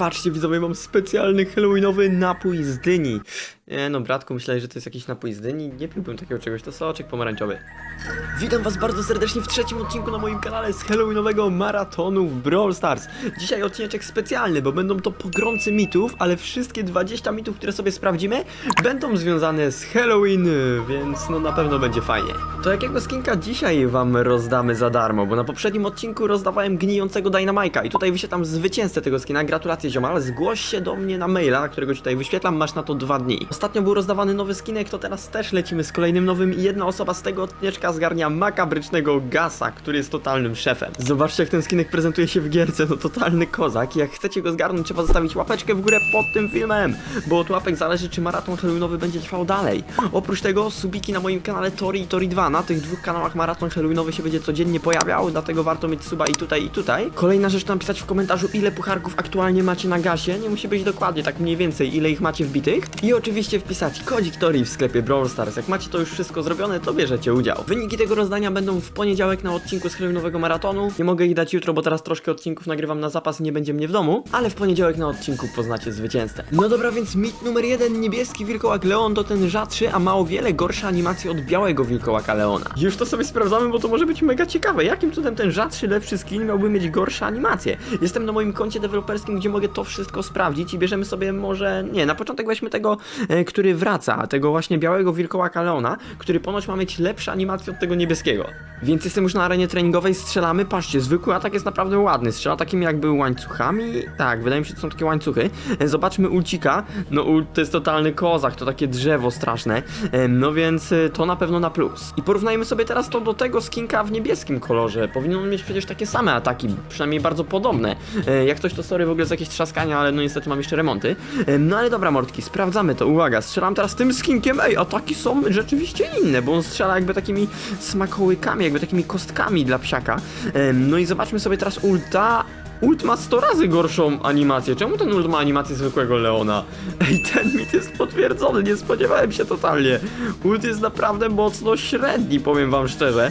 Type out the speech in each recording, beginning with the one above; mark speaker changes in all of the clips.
Speaker 1: patrzcie widzowie, mam specjalny halloweenowy napój z dyni. Nie no, bratku, myślałeś, że to jest jakiś napój z dyni? Nie piłbym takiego czegoś, to soczek pomarańczowy. Witam was bardzo serdecznie w trzecim odcinku na moim kanale z halloweenowego maratonu w Brawl Stars. Dzisiaj odcineczek specjalny, bo będą to pogromcy mitów, ale wszystkie 20 mitów, które sobie sprawdzimy, będą związane z Halloween, więc no na pewno będzie fajnie. To jakiego skinka dzisiaj wam rozdamy za darmo? Bo na poprzednim odcinku rozdawałem gnijącego Dynamike'a i tutaj wyświetlam zwycięzcę tego skina. Gratulacje ziomal, zgłoś się do mnie na maila, którego tutaj wyświetlam, masz na to dwa dni. Ostatnio był rozdawany nowy skinek, to teraz też lecimy z kolejnym nowym i jedna osoba z tego odcineczka zgarnia makabrycznego Gasa, który jest totalnym szefem. Zobaczcie jak ten skinek prezentuje się w gierce, no totalny kozak. Jak chcecie go zgarnąć, trzeba zostawić łapeczkę w górę pod tym filmem, bo od łapek zależy czy maraton halloweenowy będzie trwał dalej. Oprócz tego subiki na moim kanale Tori i Tori 2, na tych dwóch kanałach maraton halloweenowy się będzie codziennie pojawiał, dlatego warto mieć suba i tutaj i tutaj. Kolejna rzecz to napisać w komentarzu ile pucharków aktualnie macie na gasie, nie musi być dokładnie, tak mniej więcej ile ich macie wbitych. I oczywiście wpisać kodzik Tori w sklepie Brawl Stars. Jak macie to już wszystko zrobione, to bierzecie udział. Wyniki tego rozdania będą w poniedziałek na odcinku z Halloweenowego maratonu. Nie mogę ich dać jutro, bo teraz troszkę odcinków nagrywam na zapas i nie będzie mnie w domu, ale w poniedziałek na odcinku poznacie zwycięzcę. No dobra, więc mit numer jeden, niebieski wilkołak Leon to ten rzadszy, a ma o wiele gorsze animacje od białego wilkołaka Leona. Już to sobie sprawdzamy, bo to może być mega ciekawe. Jakim cudem ten rzadszy, lepszy skin miałby mieć gorsze animacje? Jestem na moim koncie deweloperskim, gdzie mogę to wszystko sprawdzić i bierzemy sobie może... Nie, na początek weźmy tego, e, który wraca, tego właśnie białego wilkołaka Leona, który ponoć ma mieć lepsze animacje od tego niebieskiego. Więc jestem już na arenie treningowej, strzelamy, patrzcie, zwykły atak jest naprawdę ładny, strzela takimi jakby łańcuchami, tak, wydaje mi się, to są takie łańcuchy. E, Zobaczmy ulcika, no to jest totalny kozak, to takie drzewo straszne, E, no więc e, to na pewno na plus. I porównajmy sobie teraz to do tego skinka w niebieskim kolorze, powinien on mieć przecież takie same ataki, przynajmniej bardzo podobne. E, Jak ktoś to sorry w ogóle z jakieś trzaskania, ale no niestety mam jeszcze remonty. E, No ale dobra mordki, sprawdzamy to, uwaga, strzelam teraz tym skinkiem, ej, ataki są rzeczywiście inne, bo on strzela jakby takimi smakołykami, jakby takimi kostkami dla psiaka. No i zobaczmy sobie teraz ulta. Ult ma 100 razy gorszą animację. Czemu ten ult ma animację zwykłego Leona? Ej, ten mit jest potwierdzony, nie spodziewałem się totalnie. Ult jest naprawdę mocno średni, powiem wam szczerze.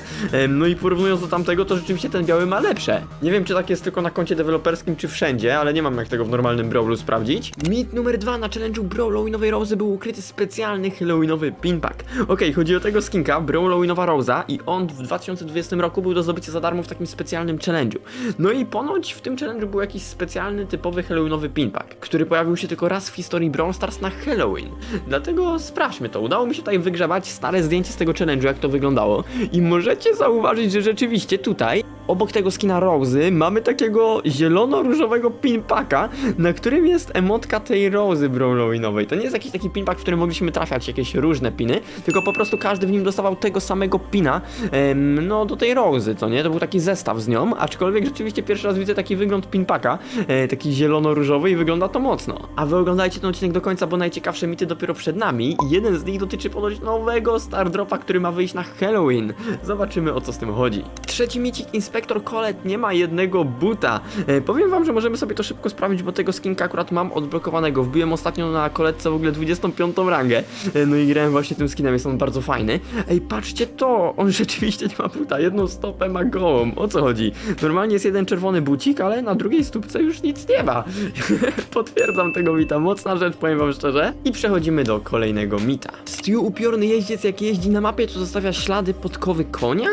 Speaker 1: No i porównując do tamtego, to rzeczywiście ten biały ma lepsze. Nie wiem, czy tak jest tylko na koncie deweloperskim, czy wszędzie, ale nie mam jak tego w normalnym Brawlu sprawdzić. Mit numer dwa na challenge'u Brawl Halloweenowej Rose był ukryty specjalny Halloweenowy pinpack. Okej, chodzi o tego skinka, Brawl Halloweenowa Rosa i on w 2020 roku był do zdobycia za darmo w takim specjalnym challenge'u. No i ponoć w tym challenge'u był jakiś specjalny, typowy Halloweenowy pinpack, który pojawił się tylko raz w historii Brawl Stars na Halloween. Dlatego sprawdźmy to. Udało mi się tutaj wygrzebać stare zdjęcie z tego challenge'u, jak to wyglądało. I możecie zauważyć, że rzeczywiście tutaj, obok tego skina Rosy, mamy takiego zielono-różowego pinpacka, na którym jest emotka tej Rosy Brawl Halloweenowej. To nie jest jakiś taki pinpack, w którym mogliśmy trafiać jakieś różne piny, tylko po prostu każdy w nim dostawał tego samego pina, em, no do tej Rosy, co nie? To był taki zestaw z nią, aczkolwiek rzeczywiście pierwszy raz widzę taki wygląd pinpacka, e, taki zielono-różowy i wygląda to mocno. A wy oglądajcie ten odcinek do końca, bo najciekawsze mity dopiero przed nami jeden z nich dotyczy ponoć nowego Star Dropa, który ma wyjść na Halloween. Zobaczymy o co z tym chodzi. Trzeci micik, Inspektor Colette nie ma jednego buta. E, powiem wam, że możemy sobie to szybko sprawdzić, bo tego skinka akurat mam odblokowanego. Wbiłem ostatnio na Coletce w ogóle 25 rangę. E, no i grałem właśnie tym skinem, jest on bardzo fajny. Ej, patrzcie to! On rzeczywiście nie ma buta, jedną stopę ma gołą. O co chodzi? Normalnie jest jeden czerwony bucik, ale na drugiej stópce już nic nie ma. Potwierdzam tego mita, mocna rzecz, powiem wam szczerze. I przechodzimy do kolejnego mita. Stu upiorny jeździec jak jeździ na mapie, to zostawia ślady podkowy konia?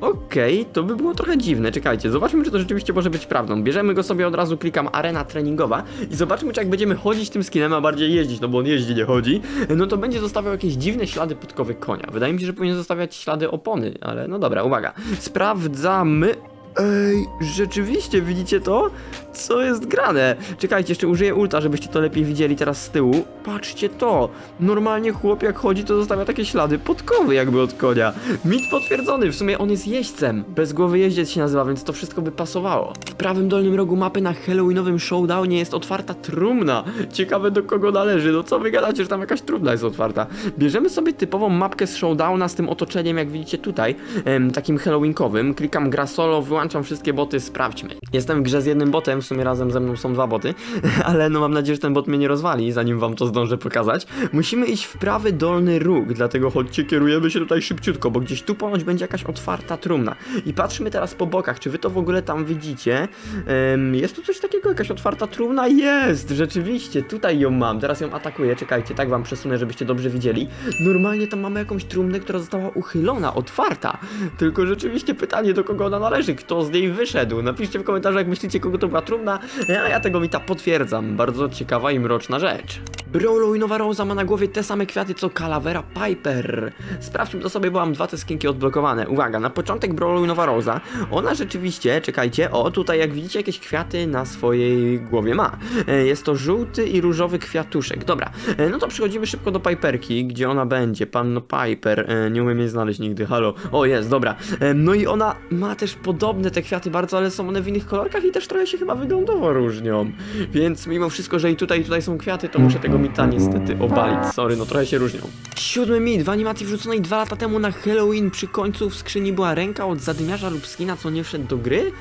Speaker 1: Okej, to by było trochę dziwne, czekajcie, zobaczmy czy to rzeczywiście może być prawdą. Bierzemy go sobie od razu, klikam arena treningowa i zobaczmy czy jak będziemy chodzić tym skinem, a bardziej jeździć, no bo on jeździ, nie chodzi, no to będzie zostawiał jakieś dziwne ślady podkowy konia. Wydaje mi się, że powinien zostawiać ślady opony, ale no dobra, uwaga. Sprawdzamy... Ej, rzeczywiście, widzicie to? Co jest grane? Czekajcie, jeszcze użyję ulta, żebyście to lepiej widzieli teraz z tyłu. Patrzcie to! Normalnie chłop jak chodzi, to zostawia takie ślady podkowy jakby od konia. Mit potwierdzony, w sumie on jest jeźdźcem. Bez głowy jeździec się nazywa, więc to wszystko by pasowało. W prawym dolnym rogu mapy na Halloweenowym showdownie jest otwarta trumna. Ciekawe do kogo należy. No co wy gadacie, że tam jakaś trumna jest otwarta? Bierzemy sobie typową mapkę z showdowna z tym otoczeniem, jak widzicie tutaj, em, takim halloweenkowym. Klikam gra solo, wyłączam wyłączam wszystkie boty, sprawdźmy. Jestem w grze z jednym botem, w sumie razem ze mną są dwa boty, ale no mam nadzieję, że ten bot mnie nie rozwali, zanim wam to zdążę pokazać. Musimy iść w prawy dolny róg, dlatego chodźcie, kierujemy się tutaj szybciutko, bo gdzieś tu ponoć będzie jakaś otwarta trumna. I patrzymy teraz po bokach, czy wy to w ogóle tam widzicie? Em, jest tu coś takiego, jakaś otwarta trumna? Jest, rzeczywiście, tutaj ją mam, teraz ją atakuję, czekajcie, tak wam przesunę, żebyście dobrze widzieli. Normalnie tam mamy jakąś trumnę, która została uchylona, otwarta. Tylko rzeczywiście pytanie, do kogo ona należy, kto z niej wyszedł. Napiszcie w komentarzach, jak myślicie, kogo to była trumna, a ja tego mita potwierdzam. Bardzo ciekawa i mroczna rzecz. Brolo i Nowa Rosa ma na głowie te same kwiaty co Calavera Piper. Sprawdźmy to sobie, bo mam dwa te skinki odblokowane. Uwaga, na początek Brolo i Nowa Rosa. Ona rzeczywiście, czekajcie, o tutaj jak widzicie jakieś kwiaty na swojej głowie ma. E, Jest to żółty i różowy kwiatuszek. Dobra, e, no to przechodzimy szybko do Piperki, gdzie ona będzie. Panno Piper, e, nie umiem jej znaleźć nigdy, halo. O, jest, dobra. No i ona ma też podobne te kwiaty bardzo, ale są one w innych kolorkach i też trochę się chyba wyglądowo różnią. Więc mimo wszystko, że i tutaj i tutaj są kwiaty, to muszę tego mita niestety obalić. Sorry, no trochę się różnią. Siódmy mit w animacji wrzuconej dwa lata temu na Halloween przy końcu w skrzyni była ręka od zadymiarza lub skina, co nie wszedł do gry?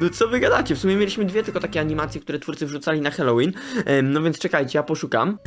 Speaker 1: No co wy gadacie? W sumie mieliśmy dwie tylko takie animacje, które twórcy wrzucali na Halloween. No więc czekajcie, ja poszukam.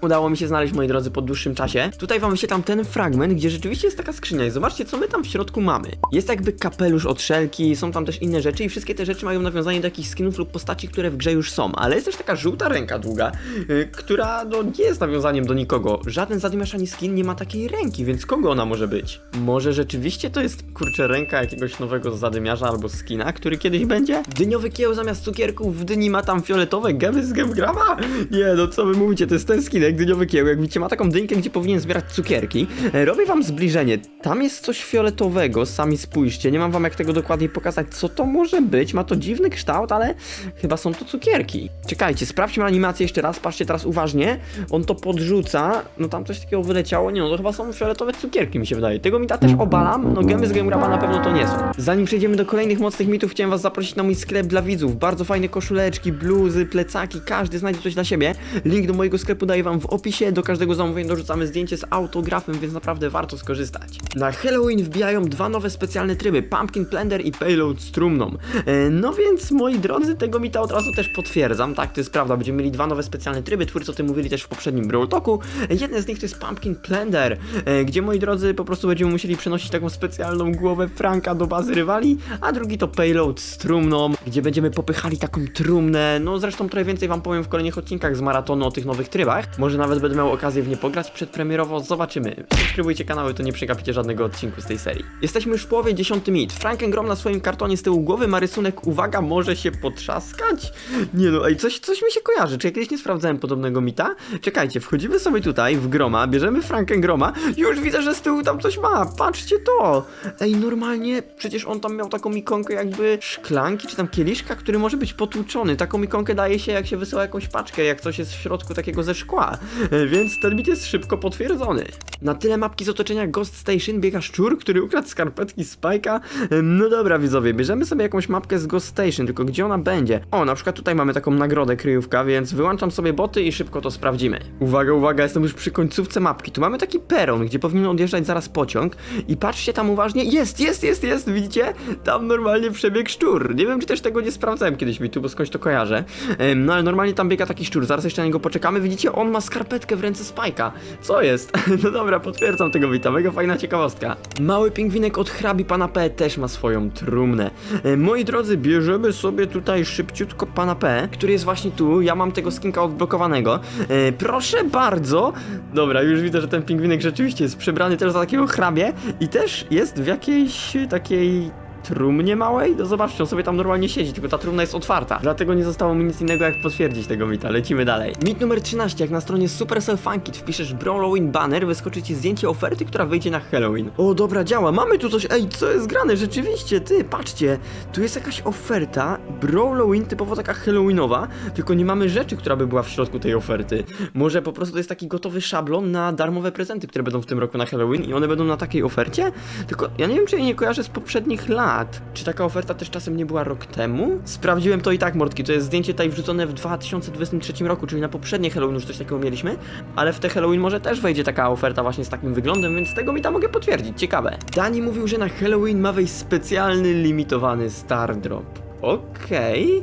Speaker 1: Udało mi się znaleźć, moi drodzy, po dłuższym czasie. Tutaj wam wyświetlam ten fragment, gdzie rzeczywiście jest taka skrzynia i zobaczcie, co my tam w środku mamy. Jest jakby kapelusz od szelki, są tam też inne rzeczy i wszystkie te rzeczy mają nawiązanie do jakichś skinów lub postaci, które w grze już są. Ale jest też taka żółta ręka długa, yy, która no nie jest nawiązaniem do nikogo. Żaden zadymiarz ani skin nie ma takiej ręki, więc kogo ona może być? Może rzeczywiście to jest, kurczę, ręka jakiegoś nowego zadymiarza albo skina, który kiedyś będzie? Dyniowy kieł zamiast cukierków w dyni ma tam fioletowe gemy z gemgrama? Nie, no co wy mówicie, to jest ten skinek, dyniowy kieł. Jak widzicie, ma taką dynkę, gdzie powinien zbierać cukierki. E, Robię wam zbliżenie. Tam jest coś fioletowego, sami spójrzcie. Nie mam wam jak tego dokładnie pokazać, co to może być. Ma to dziwny kształt, ale chyba są to cukierki. Czekajcie, sprawdźmy animację jeszcze raz. Patrzcie teraz uważnie. On to podrzuca. No tam coś takiego wyleciało. Nie no, to chyba są fioletowe cukierki, mi się wydaje. Tego mita też obalam. No gemy z Gemgrama na pewno to nie są. Zanim przejdziemy do kolejnych mocnych mitów, chciałem was zaprosić na mój sklep dla widzów. Bardzo fajne koszuleczki, bluzy, plecaki. Każdy znajdzie coś dla siebie. Link do mojego sklepu daję wam w opisie. Do każdego zamówienia dorzucamy zdjęcie z autografem, więc naprawdę warto skorzystać. Na Halloween wbijają dwa nowe specjalne tryby, Pumpkin Blender i Payload z trumną. E, no więc, moi drodzy, tego mi to od razu też potwierdzam. Tak, to jest prawda, będziemy mieli dwa nowe specjalne tryby, twórcy o tym mówili też w poprzednim Brawl Talku. Jeden z nich to jest Pumpkin Blender, e, gdzie, moi drodzy, po prostu będziemy musieli przenosić taką specjalną głowę Franka do bazy rywali, a drugi to Payload z trumną, gdzie będziemy popychali taką trumnę. No zresztą trochę więcej wam powiem w kolejnych odcinkach z maratonu o tych nowych trybach. Może nawet będę miał okazję w nie pograć przedpremierowo, zobaczymy. Subskrybujcie kanały, to nie przegapicie żadnego odcinku z tej serii. Jesteśmy już w połowie, dziesiąty mit. Frankengrom na swoim kartonie z tyłu głowy ma rysunek, uwaga, może się potrzaskać? Nie no, ej, coś, coś mi się kojarzy, czy ja kiedyś nie sprawdzałem podobnego mita? Czekajcie, wchodzimy sobie tutaj w Groma, bierzemy Frankengroma, już widzę, że z tyłu tam coś ma, patrzcie to! Ej, normalnie, przecież on tam miał taką ikonkę jakby szklanki, czy tam kieliszka, który może być potłuczony. Taką ikonkę daje się, jak się wysyła jakąś paczkę, jak coś jest w środku takiego ze szkła. E, Więc ten mit jest szybko potwierdzony. Na tyle mapki z otoczenia Ghost Station biega szczur, który ukradł skarpetki Spike'a. E, No dobra, widzowie, bierzemy sobie jakąś mapkę z Ghost Station, tylko gdzie ona będzie? O, na przykład tutaj mamy taką nagrodę kryjówka, więc wyłączam sobie boty i szybko to sprawdzimy. Uwaga, uwaga, jestem już przy końcówce mapki. Tu mamy taki peron, gdzie powinien odjeżdżać zaraz pociąg i patrzcie tam uważnie. Jest, jest, jest, jest, widzicie? Tam normalnie przebieg szczur. Nie wiem, czy też tego nie sprawdzałem kiedyś mi tu, bo skądś to kojarzę. Em, No ale normalnie tam biega taki szczur, zaraz jeszcze na niego poczekamy. Widzicie, on ma skarpetkę w ręce Spajka. Co jest? No dobra, potwierdzam tego wita, mega fajna ciekawostka. Mały pingwinek od hrabi pana P też ma swoją trumnę. E, Moi drodzy, bierzemy sobie tutaj szybciutko pana P, który jest właśnie tu. Ja mam tego skinka odblokowanego. E, proszę bardzo. Dobra, już widzę, że ten pingwinek rzeczywiście jest przebrany też za takiego hrabie i też jest w jakiejś takiej trumnie małej? No zobaczcie, on sobie tam normalnie siedzi, tylko ta trumna jest otwarta. Dlatego nie zostało mi nic innego jak potwierdzić tego mita. Lecimy dalej. Mit numer 13. Jak na stronie Supercell Funkit wpiszesz Brawloween banner, wyskoczy ci zdjęcie oferty, która wyjdzie na Halloween. O, dobra, działa. Mamy tu coś. Ej, co jest grane? Rzeczywiście, ty, patrzcie. Tu jest jakaś oferta Brawloween typowo taka Halloweenowa, tylko nie mamy rzeczy, która by była w środku tej oferty. Może po prostu to jest taki gotowy szablon na darmowe prezenty, które będą w tym roku na Halloween i one będą na takiej ofercie? Tylko ja nie wiem, czy jej nie kojarzę z poprzednich lat. Lat. Czy taka oferta też czasem nie była rok temu? Sprawdziłem to i tak, Mordki. To jest zdjęcie tutaj wrzucone w 2023 roku, czyli na poprzednie Halloween już coś takiego mieliśmy, ale w te Halloween może też wejdzie taka oferta właśnie z takim wyglądem, więc tego mi tam mogę potwierdzić. Ciekawe. Dani mówił, że na Halloween ma wejść specjalny, limitowany Star Drop. Okej.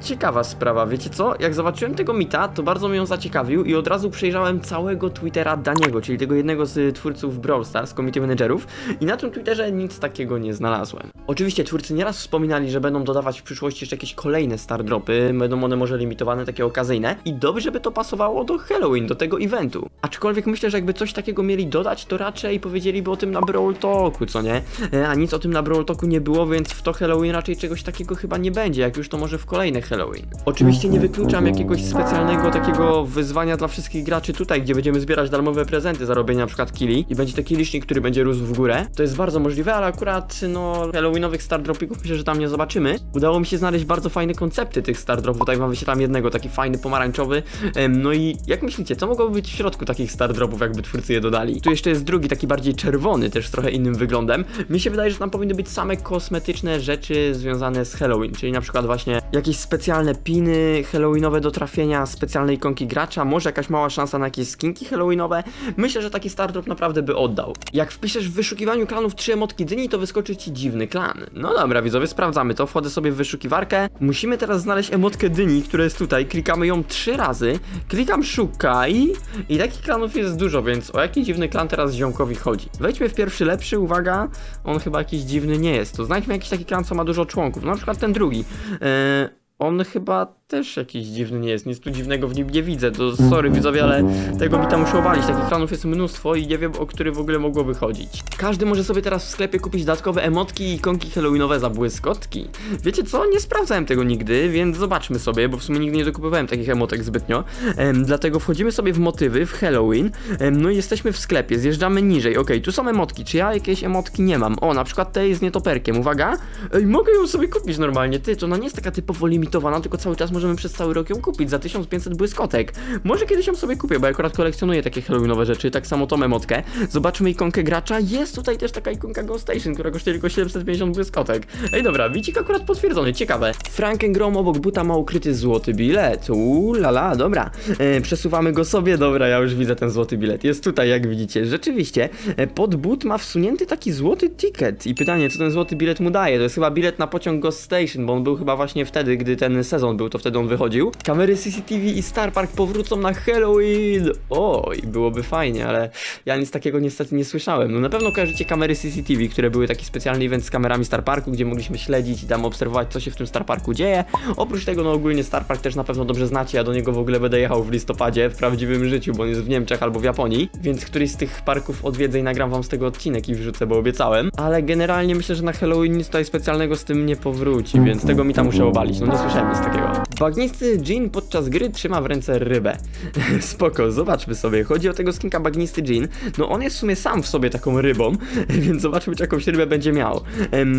Speaker 1: Ciekawa sprawa, wiecie co? Jak zobaczyłem tego mita, to bardzo mnie ją zaciekawił i od razu przejrzałem całego Twittera Daniego, czyli tego jednego z twórców Brawl Stars, komity menedżerów i na tym Twitterze nic takiego nie znalazłem. Oczywiście twórcy nieraz wspominali, że będą dodawać w przyszłości jeszcze jakieś kolejne Star Dropy, będą one może limitowane, takie okazyjne i dobrze by to pasowało do Halloween, do tego eventu. Aczkolwiek myślę, że jakby coś takiego mieli dodać, to raczej powiedzieliby o tym na Brawl Talku, co nie? E, A nic o tym na Brawl Talku nie było, więc w to Halloween raczej czegoś takiego chyba nie będzie, jak już to może w kolejne Halloween. Oczywiście nie wykluczam jakiegoś specjalnego takiego wyzwania dla wszystkich graczy tutaj, gdzie będziemy zbierać darmowe prezenty za robienie na przykład killi i będzie taki licznik, który będzie rósł w górę. To jest bardzo możliwe, ale akurat no Halloweenowych Star Dropików myślę, że tam nie zobaczymy. Udało mi się znaleźć bardzo fajne koncepty tych Star Dropów. Tutaj wam wyświetlam jednego, taki fajny pomarańczowy. No i jak myślicie, co mogłoby być w środku takich Star Dropów, jakby twórcy je dodali? Tu jeszcze jest drugi, taki bardziej czerwony, też z trochę innym wyglądem. Mi się wydaje, że tam powinny być same kosmetyczne rzeczy związane z Halloween, czyli na przykład właśnie jakieś specjalne piny halloweenowe do trafienia, specjalne ikonki gracza, może jakaś mała szansa na jakieś skinki halloweenowe. Myślę, że taki Star Drop naprawdę by oddał. Jak wpiszesz w wyszukiwaniu klanów trzy emotki dyni, to wyskoczy ci dziwny klan. No dobra, widzowie, sprawdzamy to. Wchodzę sobie w wyszukiwarkę. Musimy teraz znaleźć emotkę dyni, która jest tutaj. Klikamy ją trzy razy. Klikam szukaj i takich klanów jest dużo, więc o jaki dziwny klan teraz ziomkowi chodzi? Wejdźmy w pierwszy lepszy, uwaga, on chyba jakiś dziwny nie jest. To znajdźmy jakiś taki klan, co ma dużo członków. Na przykład ten drugi. Eee, on chyba też jakiś dziwny nie jest, nic tu dziwnego w nim nie widzę, to sorry widzowie, ale tego mi tam muszę obalić, takich klanów jest mnóstwo i nie wiem o który w ogóle mogłoby chodzić. Każdy może sobie teraz w sklepie kupić dodatkowe emotki i ikonki halloweenowe za błyskotki. Wiecie co, nie sprawdzałem tego nigdy, więc zobaczmy sobie, bo w sumie nigdy nie dokupowałem takich emotek zbytnio, em, dlatego wchodzimy sobie w motywy, w Halloween, em, no i jesteśmy w sklepie, zjeżdżamy niżej, okej, tu są emotki, czy ja jakieś emotki nie mam? O, na przykład tej z nietoperkiem, uwaga, ej, mogę ją sobie kupić normalnie, ty, to ona nie jest taka typowo limitowana, tylko cały czas możemy przez cały rok ją kupić za 1500 błyskotek. Może kiedyś ją sobie kupię, bo ja akurat kolekcjonuję takie halloweenowe rzeczy, tak samo tą emotkę. Zobaczmy ikonkę gracza, jest tutaj też taka ikonka Go Station, która kosztuje tylko 750 błyskotek. Ej dobra, wicik akurat potwierdzony, ciekawe. Frankengrom obok buta ma ukryty złoty bilet, uuu lala, dobra. E, przesuwamy go sobie, dobra, ja już widzę ten złoty bilet. Jest tutaj, jak widzicie, rzeczywiście. E, pod but ma wsunięty taki złoty ticket i pytanie, co ten złoty bilet mu daje? To jest chyba bilet na pociąg Ghost Station, bo on był chyba właśnie wtedy, gdy ten sezon był, to wtedy on wychodził. Kamery CCTV i Star Park powrócą na Halloween! Oj, byłoby fajnie, ale ja nic takiego niestety nie słyszałem. No na pewno kojarzycie kamery CCTV, które były taki specjalny event z kamerami Star Parku, gdzie mogliśmy śledzić i tam obserwować, co się w tym Star Parku dzieje. Oprócz tego, no ogólnie Star Park też na pewno dobrze znacie, ja do niego w ogóle będę jechał w listopadzie, w prawdziwym życiu, bo on jest w Niemczech albo w Japonii, więc któryś z tych parków odwiedzę i nagram wam z tego odcinek i wrzucę, bo obiecałem. Ale generalnie myślę, że na Halloween nic tutaj specjalnego z tym nie powróci, więc tego mi tam muszę obalić, no nie słyszałem nic takiego. Bagnisty Jean podczas gry trzyma w ręce rybę. Spoko, zobaczmy sobie. Chodzi o tego skinka Bagnisty Jean. No on jest w sumie sam w sobie taką rybą, więc zobaczmy, czy jakąś rybę będzie miał.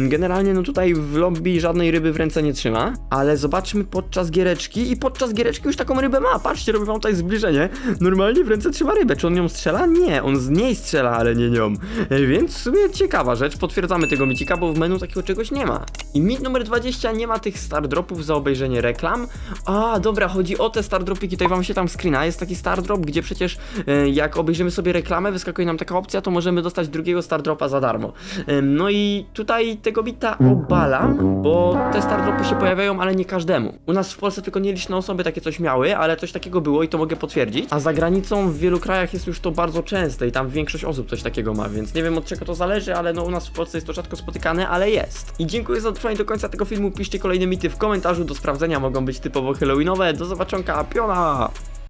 Speaker 1: Generalnie, no tutaj w lobby żadnej ryby w ręce nie trzyma, ale zobaczmy podczas giereczki i podczas giereczki już taką rybę ma. Patrzcie, robię wam tutaj zbliżenie. Normalnie w ręce trzyma rybę. Czy on ją strzela? Nie, on z niej strzela, ale nie nią. E, Więc w sumie ciekawa rzecz. Potwierdzamy tego micika, bo w menu takiego czegoś nie ma. I mit numer 20 nie ma tych star dropów za obejrzenie reklam. A, dobra, chodzi o te star dropiki, tutaj wam się tam screena. Jest taki star drop, gdzie przecież e, jak obejrzymy sobie reklamę, wyskakuje nam taka opcja, to możemy dostać drugiego star dropa za darmo. No i tutaj tego bita obalam, bo te star dropy się pojawiają, ale nie każdemu. U nas w Polsce tylko nieliczne osoby takie coś miały, ale coś takiego było i to mogę potwierdzić. A za granicą w wielu krajach jest już to bardzo częste i tam większość osób coś takiego ma, więc nie wiem od czego to zależy, ale no u nas w Polsce jest to rzadko spotykane, ale jest. I dziękuję za dotrwanie do końca tego filmu. Piszcie kolejne mity w komentarzu do sprawdzenia, mogą być typowo halloweenowe. Do zobaczonka, piona!